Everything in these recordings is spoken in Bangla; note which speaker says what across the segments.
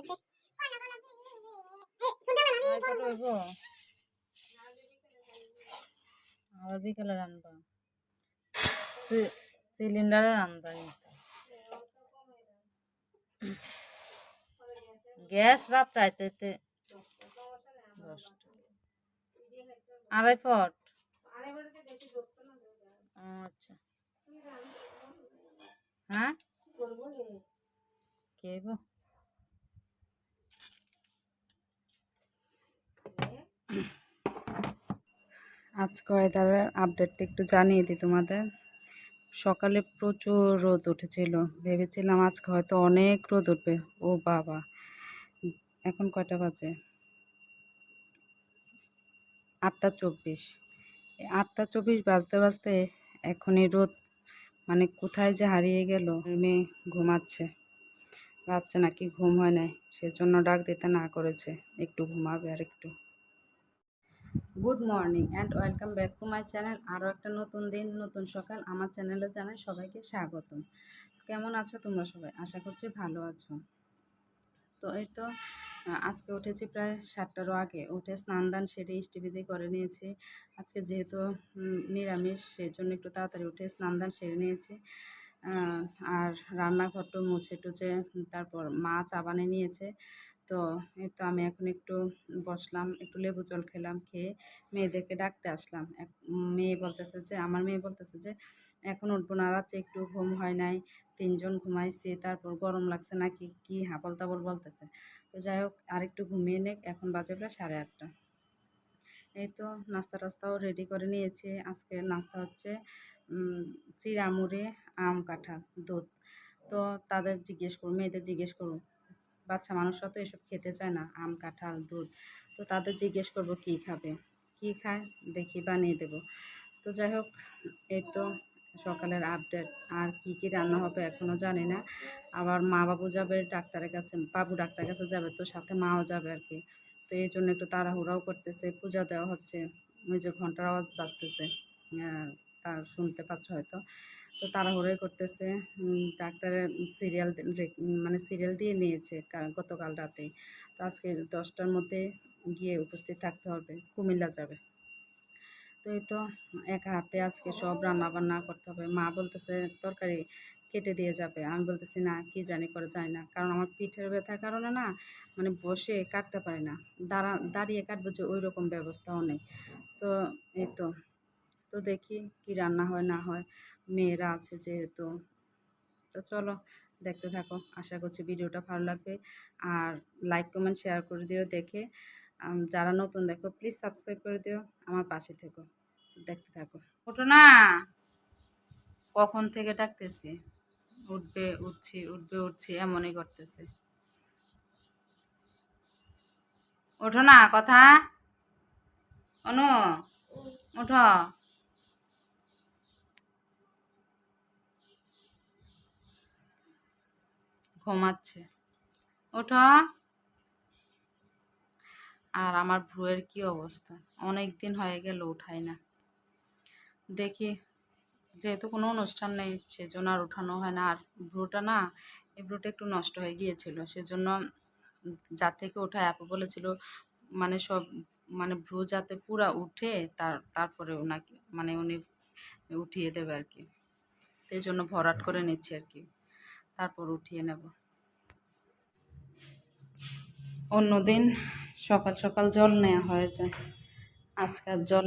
Speaker 1: পড়ে গেছে শুনতে পারো
Speaker 2: আয় কত হইব আবার বিকেলে রান্না সিলিন্ডারে রান্না গ্যাস রাত চাইতে দশটা আড়াই ফট ও, আচ্ছা হ্যাঁ কে গো? আজকে ওয়েদারের আপডেটটা একটু জানিয়ে দিই তোমাদের। সকালে প্রচুর রোদ উঠেছিল। ভেবেছিলাম আজকে হয়তো অনেক রোদ উঠবে। ও বাবা, এখন কয়টা বাজে? আটটা চব্বিশ। আটটা চব্বিশ বাজতে বাজতে এখনই রোদ মানে কোথায় যে হারিয়ে গেল মেয়ে ঘুমাচ্ছে। বাচ্চা নাকি ঘুম হয় নাই, সেজন্য ডাক দিতে না করেছে, একটু ঘুমাবে আর একটু good morning and welcome back to my channel. আরও একটা নতুন দিন, নতুন সকাল। আমার চ্যানেলে জানাই সবাইকে স্বাগতম। কেমন আছো তোমরা সবাই? আশা করছি ভালো আছো। তো এই তো, আজকে উঠেছি প্রায় সাতটারও আগে। উঠে স্নান দান সেরে ইষ্টিবিধি করে নিয়েছি। আজকে যেহেতু নিরামিষ সেই জন্য একটু তাড়াতাড়ি উঠে স্নান দান সেরে নিয়েছি। আর রান্নাঘরটা মুছে টুছে, তারপর মা চা বানিয়ে নিয়েছে। তো এই তো আমি এখন একটু বসলাম, একটু লেবু জল খেলাম, খেয়ে মেয়েদেরকে ডাকতে আসলাম। মেয়ে বলতেছে যে, আমার মেয়ে বলতেছে যে, এখন উঠবো না, রাত্রে একটু ঘুম হয় নাই, তিনজন ঘুমাইছি, তারপর গরম লাগছে নাকি, কি হাবল তাবল বলতেছে। তো যাই হোক আরেকটু ঘুমিয়ে নেক, এখন বাজে প্রায় সাড়ে আটটা। এই তো নাস্তা টাস্তাও রেডি করে নিয়েছি। আজকে নাস্তা হচ্ছে চিড়া আম কাঁঠাল, দুধ। তো তাদের জিজ্ঞেস করুন মেয়েদের জিজ্ঞেস করুন বাচ্চা মানুষরা তো এসব খেতে চায় না, আম, কাঁঠাল, দুধ। তো তাদের জিজ্ঞেস করব, কী খাবে? কী খায়? দেখি, বানিয়ে দেব। তো যাই হোক, এই তো সকালের আপডেট আর কি কি রান্না হবে এখনও জানি না। আবার মা বাবু যাবে ডাক্তারের কাছে, বাবু ডাক্তারের কাছে যাবে তো সাথে মাও যাবে আর কি। তো এই জন্য একটু তাড়াহুড়াও করতেছে, পূজা দেওয়া হচ্ছে। ওই যে ঘণ্টার আওয়াজ বাজতেছে। তা শুনতে পাচ্ছ হয়তো। তো তাড়াহুড়োই করতেছে। ডাক্তারের সিরিয়াল মানে সিরিয়াল দিয়ে নিয়েছে গতকাল রাতে তো আজকে দশটার মধ্যে গিয়ে উপস্থিত থাকতে হবে, কুমিল্লা যাবে। তো এই তো এক হাতে আজকে সব রান্না বান্না করতে হবে। মা বলতেছে, তরকারি কেটে দিয়ে যাবে। আমি বলতেছি, না, কি জানি করে যায় না। কারণ আমার পিঠের ব্যথার কারণে না মানে বসে কাটতে পারি না। দাঁড়া দাঁড়িয়ে কাটবো যে ওই রকম ব্যবস্থাও নেই। তো এই তো তো দেখি কি রান্না হয়, না হয়। মেয়েরা আছে যেহেতু। তো চলো দেখতে থাকো। আশা করছি ভিডিওটা ভালো লাগবে। আর লাইক কমেন্ট শেয়ার করে দিও দেখে। যারা নতুন দেখো প্লিজ সাবস্ক্রাইব করে দিও। আমার পাশে থেকো। দেখতে থাকো। ওঠো না! কখন থেকে ডাকতেছি? উঠবে, উঠছি উঠবে, উঠছি, এমনই করতেছে। ওঠো না, কথা? অনু, ওঠো। ঘুমাচ্ছে। ওঠো। আর আমার ভ্রুয়ের কি অবস্থা? অনেক দিন হয়ে গেল উঠাই না। দেখি, যেহেতু কোনো অনুষ্ঠান নেই, সেজন্য আর উঠানো হয় না। আর ভ্রুটা না, এই ভ্রুটা একটু নষ্ট হয়ে গিয়েছিল। সেজন্য যার থেকে ওঠা অ্যাপও বলেছিল মানে সব মানে ভ্রু যাতে পুরা উঠে, তার, তারপরে ওনাকে মানে উনি উঠিয়ে দেবে আর কি। তো এই জন্য ভরাট করে নিচ্ছি আর কি। তারপর উঠিয়ে নেব। অন্যদিন সকাল সকাল জল নেওয়া হয়েছে আজকাল আজকে জল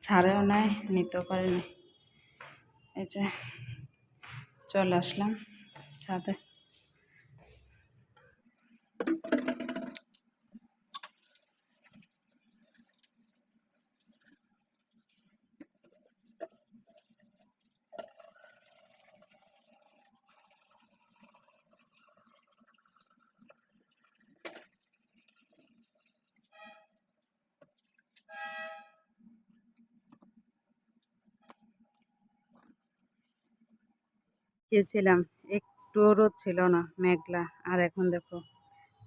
Speaker 2: ছাড়েও নেয় নিতেও পারিনি। এই যে চলে আসলাম ছাদে। গিয়েছিলাম। একটু রোদ ছিল না, মেঘলা। আর এখন দেখো,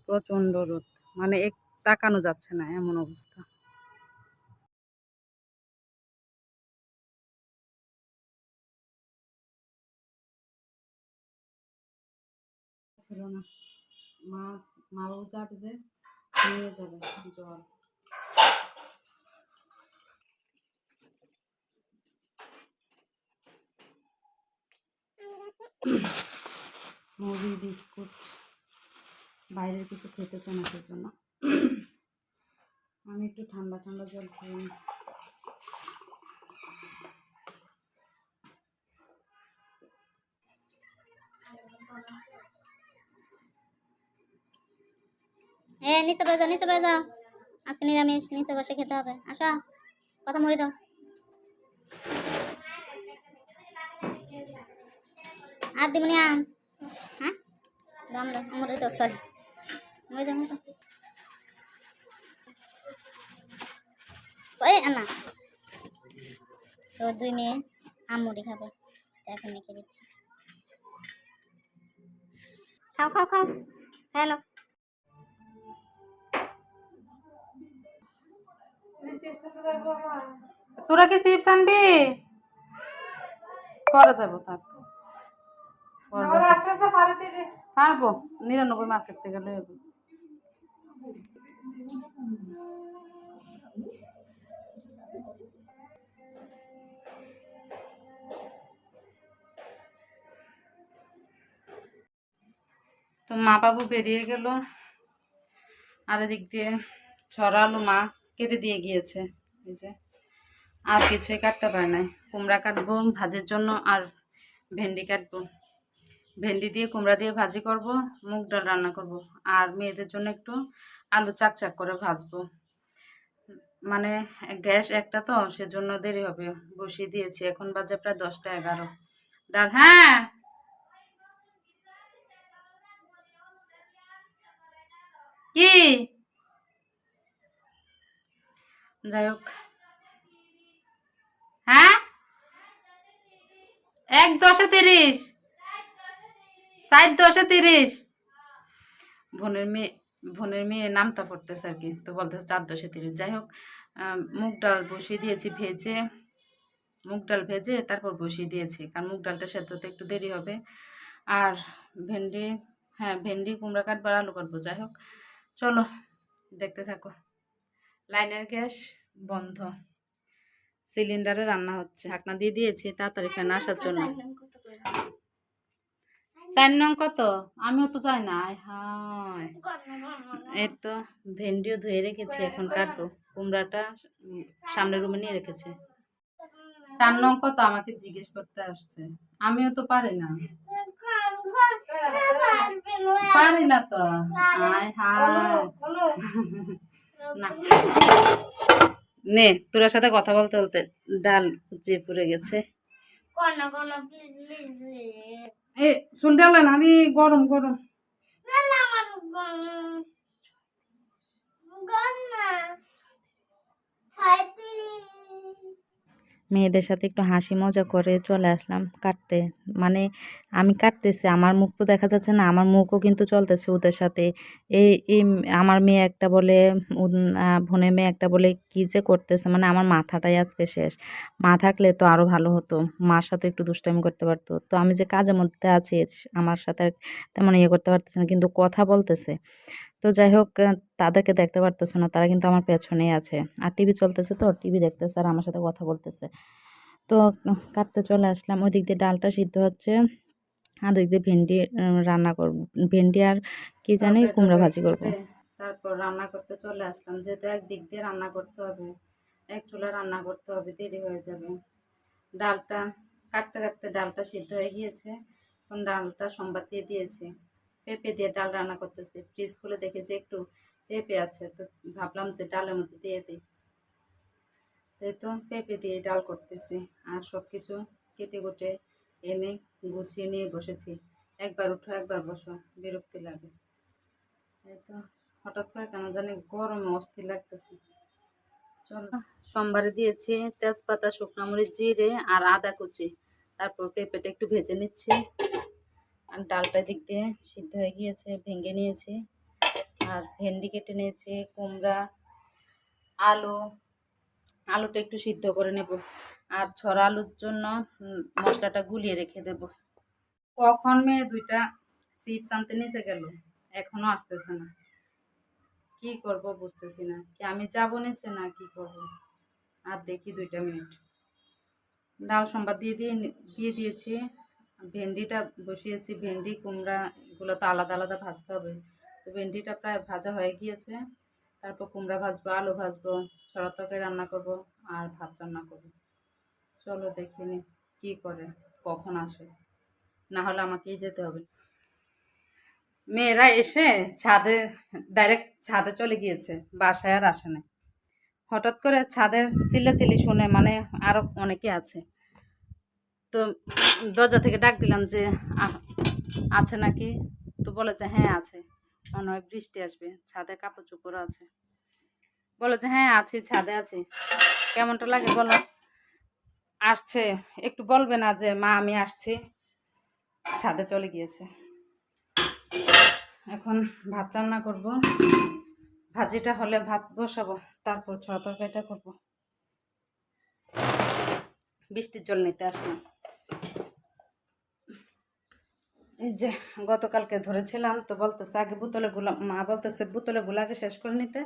Speaker 2: প্রচণ্ড রোদ। মানে এক, তাকানো যাচ্ছে না এমন অবস্থা। ছিল না। মা, মাও যাবে যে নিয়ে যাবে জল। মুড়ি বিস্কুট, বাইরের কিছু খেতে চায় না সেজন্য। আমি একটু ঠান্ডা ঠান্ডা জল নিই।
Speaker 1: এ, নিচে বসে নিচে বসে। আজকে নিরামিষ, নিচে বসে খেতে হবে। আসো, কথা মুড়ি দাও। আর আম হ্যাঁ? দাম দাও মুড়ি দাও সরি মুড়ি দাও মুড়ি ওই আনা। তো দুই মেয়ে আম মুড়ি খাবে তো এখন মেখে দিচ্ছি। খাও খাও খাও। হ্যালো
Speaker 2: তোরা কি চিপস আনবি? পরে যাব যাব। পারব নিরানব্বই মার্কেট থেকে লয়ে যাব তো মা বাবু বেরিয়ে গেল আর এদিক দিয়ে ছড়া আলু মা কেটে দিয়ে গিয়েছে। এই যে আর কিছুই কাটতে পারে নাই। কুমড়া কাটবো ভাজের জন্য আর ভেন্ডি কাটবো। ভেন্ডি দিয়ে কুমড়া দিয়ে ভাজি করব, মুগ ডাল রান্না করব, আর মেয়েদের জন্য একটু আলু চাক চাক করে ভাজবো। মানে গ্যাস একটা তো, সেজন্য দেরি হবে, বসিয়ে দিয়েছি, এখন বাজে প্রায় দশটা এগারো। ডাল হ্যাঁ! কি? যাই হোক। হ্যাঁ? এক দশে তিরিশ। ষাট দশে তিরিশ। বোনের মেয়ে বোনের মেয়ে নামতা পড়তেছে আর কি, তো বলতেছে চার দশে তিরিশ। যাই হোক মুগ ডাল বসিয়ে দিয়েছি ভেজে, মুগ ডাল ভেজে তারপর বসিয়ে দিয়েছি, কারণ মুগ ডালটা সেদ্ধ হতে একটু দেরি হবে। আর ভেন্ডি হ্যাঁ ভেন্ডি, কুমড়া কাটবার আলু কাটবো, যাই হোক, চলো, দেখতে থাকো। লাইনের গ্যাস বন্ধ, সিলিন্ডারে রান্না হচ্ছে, ঢাকনা দিয়ে দিয়েছি, তাড়াতাড়ি ফ্যান আসার জন্য। চার নং কত? আমিও তো চাই না হায়। এই তো ভেন্ডিও ধুয়ে রেখেছি এখন কাটবো। কুমড়াটা উম, সামনের রুমে নিয়ে রেখেছে। চার নং কত? আমাকে জিজ্ঞেস করতে আসছে। আমিও তো পারি না। পারি না তো। আয় না। নে তোর সাথে কথা বলতে বলতে ডাল যে পড়ে গেছে। এ শুনতে পারলেন আমি গরম গরম।
Speaker 1: মেয়েদের সাথে একটু হাসি মজা করে চলে আসলাম কাটতে। মানে আমি কাটতেছি, আমার মুখ তো দেখা যাচ্ছে না, আমার মুখও কিন্তু চলতেছে ওদের সাথে। এই এই আমার মেয়ে একটা বলে বোনের মেয়ে একটা বলে, কি যে করতেছে? মানে আমার মাথাটাই আজকে শেষ। মা থাকলে তো আরও ভালো হতো, মার সাথে একটু দুষ্টামি করতে পারতো। তো আমি যে কাজের মধ্যে আছি, আমার সাথে তেমন ইয়ে করতে পারতেছে না, কিন্তু কথা বলতেছে। তো যাই হোক তাদেরকে দেখতে পারতেছে না তারা কিন্তু আমার পেছনেই আছে। আর টিভি চলতেছে তো টিভি দেখতেছে আর আমার সাথে কথা বলতেছে। তো কাটতে চলে আসলাম। ওই দিক দিয়ে ডালটা সিদ্ধ হচ্ছে। আর ওই দিক দিয়ে ভেন্ডি রান্না করব। ভেন্ডি আর কি জানি কুমড়া ভাজি করব।
Speaker 2: তারপর রান্না করতে চলে আসলাম। যেহেতু একদিক দিয়ে রান্না করতে হবে এক চুলা রান্না করতে হবে দেরি হয়ে যাবে। ডালটা কাটতে কাটতে ডালটা সিদ্ধ হয়ে গিয়েছে। এখন ডালটা সম্বাদ দিয়ে দিয়েছি। পেঁপে দিয়ে ডাল রান্না করতেছি। ফ্রিজ খুলে দেখি যে একটু পেঁপে আছে, তো ভাবলাম যে ডালের মধ্যে দিয়ে দিই। তো পেঁপে দিয়ে ডাল করতেছি আর সব কিছু কেটে কুটে এনে গুছিয়ে নিয়ে বসেছি। একবার উঠো, একবার বসো, বিরক্তি লাগে। এই তো হঠাৎ করে কেন জানি গরমে অস্থির লাগতেছে। চলো, সোমবারে দিয়েছি তেজপাতা, শুকনো জিরে আর আদা কুচি। তারপর পেঁপেটা একটু ভেজে নিচ্ছি। আর ডালটা দিক দিয়ে সিদ্ধ হয়ে গিয়েছে, ভেঙে নিয়েছি। আর ভেন্ডি কেটে নিয়েছি, কুমড়া, আলু। আলুটা একটু সিদ্ধ করে নেব। আর ছড়া আলুর জন্য মশলাটা গুলিয়ে রেখে দেব। কখন মেয়ে দুইটা চিপস আনতে নিচে গেল? এখনও আসতেছে না। কি করব বুঝতেছি না। কি আমি যাব নিচে না কি করব? আর দেখি দুইটা মিনিট। ডাল সম্বাদ দিয়ে দিয়ে দিয়ে দিয়েছি। ভেন্ডিটা বসিয়েছি, ভেন্ডি, কুমড়া, এগুলো তো আলাদা আলাদা ভাজতে হবে। তো ভেন্ডিটা প্রায় ভাজা হয়ে গিয়েছে। তারপর কুমড়া ভাজবো, আলু ভাজবো ছড়া তরকারি রান্না করব আর ভাত রান্না করব। চলো দেখি নি কী করে, কখন আসে। না হলে আমাকেই যেতে হবে। মেয়েরা এসে ছাদে, ডাইরেক্ট ছাদে চলে গিয়েছে, বাসায় আর আসে না হঠাৎ করে ছাদের চিল্লাচিল্লি শুনে মানে আরও অনেকে আছে। তো দরজা থেকে ডাক দিলাম যে আছে নাকি? তো বলেছে হ্যাঁ আছে। মনে হয় বৃষ্টি আসবে, ছাদে কাপড় চোপড়ও আছে। বলেছে হ্যাঁ আছি, ছাদে আছি। কেমনটা লাগে বলো? আসছে, একটু বলবে না যে, মা, আমি আসছি। ছাদে চলে গিয়েছে। এখন ভাত রান্না করব। ভাজিটা হলে ভাত বসাবো, তারপর ছড়া তরকারিটা করব। বৃষ্টির জল নিতে আসলাম। যে গতকালকে ধরেছিলাম, তো বলতেছে আগে বোতলে গুলা মা বলতেছে বোতলে গুলাকে শেষ করে নিতে,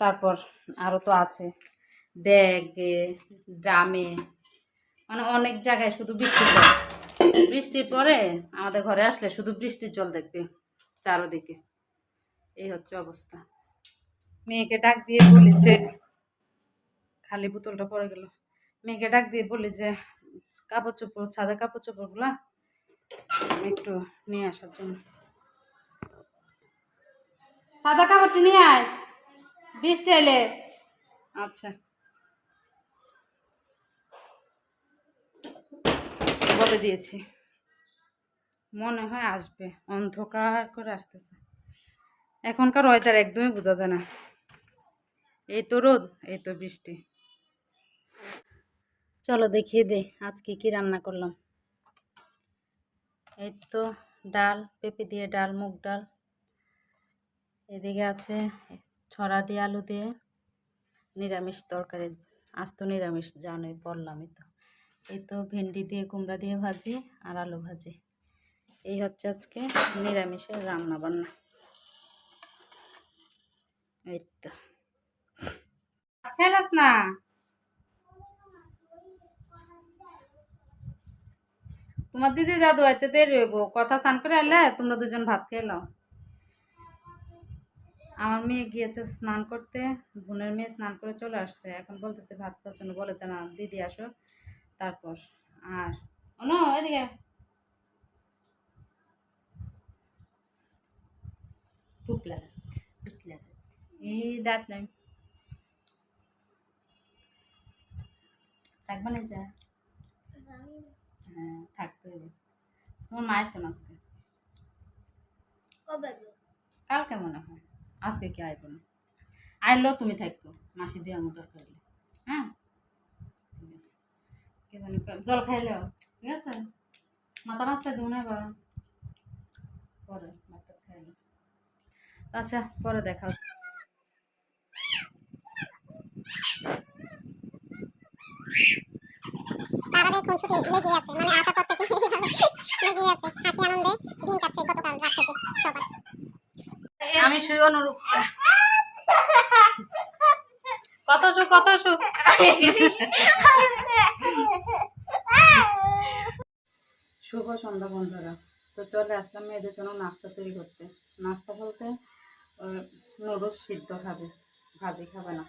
Speaker 2: তারপর আরও তো আছে। ব্যাগে, ড্রামে মানে অনেক জায়গায় শুধু বৃষ্টি জল বৃষ্টির পরে আমাদের ঘরে আসলে শুধু বৃষ্টির জল দেখবে চারোদিকে। এই হচ্ছে অবস্থা। মেয়েকে ডাক দিয়ে বলি যে, খালি বোতলটা পড়ে গেল। মেয়েকে ডাক দিয়ে বলি যে, কাপড় চোপড় ছাদে কাপড় চোপড়গুলা একটু নিয়ে আসার জন্য। সাদা কাপড়টি নিয়ে আয়। বৃষ্টি এলে আচ্ছা। বলে দিয়েছি। মনে হয় আসবে। অন্ধকার করে আসতেছে। এখনকার ওয়েদার একদমই বোঝা যায় না। এই তো রোদ, এই তো বৃষ্টি। চলো দেখিয়ে দে আজকে কি রান্না করলাম। এই তো ডাল, পেঁপে দিয়ে ডাল, মুগ ডাল। এদিকে আছে ছড়া দিয়ে আলু দিয়ে নিরামিষ তরকারি আজ তো নিরামিষ, জানোই বললামই তো। এই তো ভেন্ডি দিয়ে কুমড়া দিয়ে ভাজি আর আলু ভাজি। এই হচ্ছে আজকে নিরামিষের রান্না বান্না এই তো। না? তোমার দিদি দাদু এতে দেরি হইব। কথা স্নান করে এলে তোমরা দুজন ভাত খেয়ে নাও। আমার মেয়ে গিয়েছে স্নান করতে, বোনের মেয়ে স্নান করে চলে আসছে। এখন বলতেছে ভাত খাওয়ার জন্য, বলেছে না, দিদি আসো তারপর আর অন, এদিকে এই থাকবে না যা হ্যাঁ থাকতে হবে। তোমার মায়ের তো আজকে কালকে মনে হয়। আজকে কি আইব না? আইলেও তুমি থাকতো মাসি দিয়ে আমার দরকার হ্যাঁ? ঠিক আছে। জল খাইলেও ঠিক আছে? মাথা নাচতে দিব না বা? পরে মাথা খাইলে। আচ্ছা পরে দেখা হচ্ছে।
Speaker 3: তারা আছে মানে থেকে আছে। হাসি আনন্দে দিন কাটছে গতকাল রাত থেকে
Speaker 2: আমি শুই অনুরূপ। কত শু কত শু? শুভ সন্ধ্যা বন্ধুরা। তো চলে আসলাম মেয়েদের জন্য নাস্তা তৈরি করতে। নাস্তা বলতে নুডলস সিদ্ধ খাবে, ভাজি খাবে না।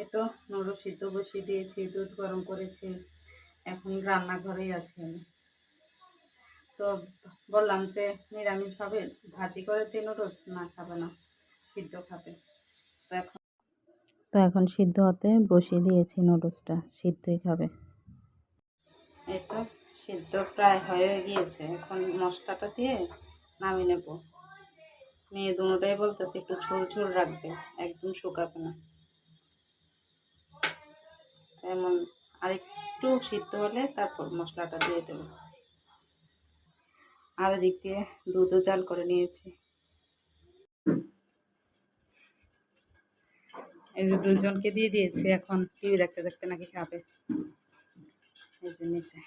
Speaker 2: এই তো নুডলস সিদ্ধ বসিয়ে দিয়েছি, দুধ গরম করেছি। এখন রান্নাঘরেই আছি আমি। তো বললাম যে নিরামিষ নিরামিষভাবে ভাজি করে দিই নুডলস না খাবে না সিদ্ধ খাবে। তো এখন
Speaker 1: তো এখন সিদ্ধ হতে বসিয়ে দিয়েছি নুডলসটা সিদ্ধই খাবে।
Speaker 2: এই তো সিদ্ধ প্রায় হয়ে গিয়েছে এখন মশলাটা দিয়ে নামিয়ে নেব। মেয়ে দুটোটাই বলতেছে একটু ঝোল ঝোল রাখবে একদম শুকাবে না। এমন আর একটু সিদ্ধ হলে তারপর মশলাটা দিয়ে দেবো। আর এদিক দিয়ে দুধও জাল করে নিয়েছি। এই যে দুজনকে দিয়ে দিয়েছি, এখন টিভি দেখতে দেখতে নাকি খাবে। এই যে নিচে।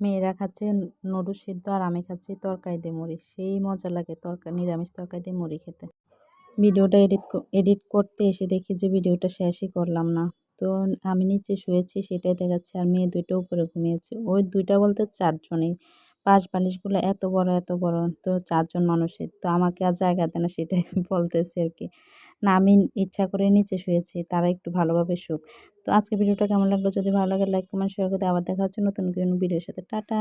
Speaker 2: মেয়েরা খাচ্ছে নুডলস সিদ্ধ আর আমি খাচ্ছি তরকারি দিয়ে মুড়ি। সেই মজা লাগে তরকারি নিরামিষ তরকারি দিয়ে মুড়ি খেতে। ভিডিওটা এডিট এডিট করতে এসে দেখি যে ভিডিওটা শেষই করলাম না। তো আমি নিচে শুয়েছি, সেটাই দেখাচ্ছে আর মেয়ে দুইটা উপরে ঘুমিয়েছে। ওই দুইটা বলতে চারজনই। পাশ বালিশগুলো এত বড় এত বড়। তো চারজন মানুষের তো আমাকে আর জায়গা দেয় না, সেটাই বলতেছে আর কি। না, আমি ইচ্ছা করে নিচে শুয়েছি, তারা একটু ভালোভাবে শুক। তো আজকে ভিডিওটা কেমন লাগল? যদি ভালো লাগে, লাইক, কমেন্ট শেয়ার করে আবার দেখা হচ্ছে নতুন কোনো ভিডিওর সাথে। টাটা!